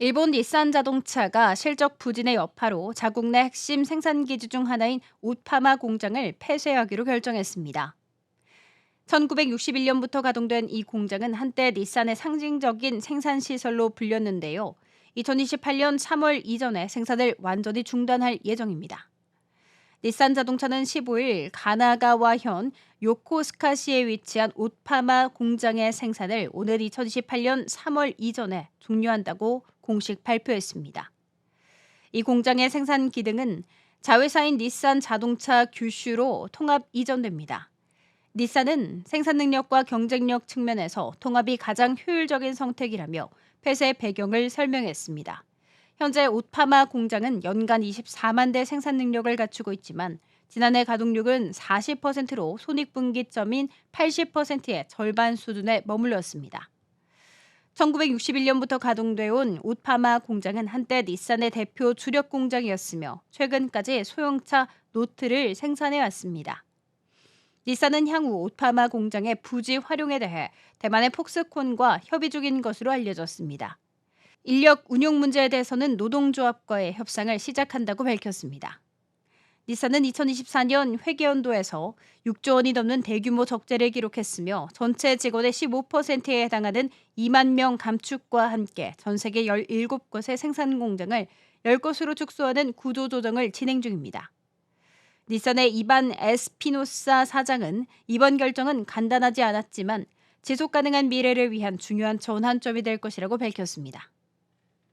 일본 닛산 자동차가 실적 부진의 여파로 자국 내 핵심 생산 기지 중 하나인 우파마 공장을 폐쇄하기로 결정했습니다. 1961년부터 가동된 이 공장은 한때 닛산의 상징적인 생산 시설로 불렸는데요. 2028년 3월 이전에 생산을 완전히 중단할 예정입니다. 닛산 자동차는 15일 가나가와현 요코스카시에 위치한 우파마 공장의 생산을 오늘 2028년 3월 이전에 종료한다고 공식 발표했습니다. 이 공장의 생산 기능은 자회사인 닛산 자동차 규슈로 통합 이전됩니다. 닛산은 생산 능력과 경쟁력 측면에서 통합이 가장 효율적인 선택이라며 폐쇄 배경을 설명했습니다. 현재 우파마 공장은 연간 24만 대 생산 능력을 갖추고 있지만 지난해 가동률은 40%로 손익분기점인 80%의 절반 수준에 머물렀습니다. 1961년부터 가동돼 온 우파마 공장은 한때 닛산의 대표 주력 공장이었으며 최근까지 소형차 노트를 생산해 왔습니다. 닛산은 향후 우파마 공장의 부지 활용에 대해 대만의 폭스콘과 협의 중인 것으로 알려졌습니다. 인력 운용 문제에 대해서는 노동조합과의 협상을 시작한다고 밝혔습니다. 닛산은 2024년 회계연도에서 6조 원이 넘는 대규모 적재를 기록했으며 전체 직원의 15%에 해당하는 2만 명 감축과 함께 전 세계 17곳의 생산 공장을 10곳으로 축소하는 구조 조정을 진행 중입니다. 닛산의 이반 에스피노사 사장은 이번 결정은 간단하지 않았지만 지속 가능한 미래를 위한 중요한 전환점이 될 것이라고 밝혔습니다.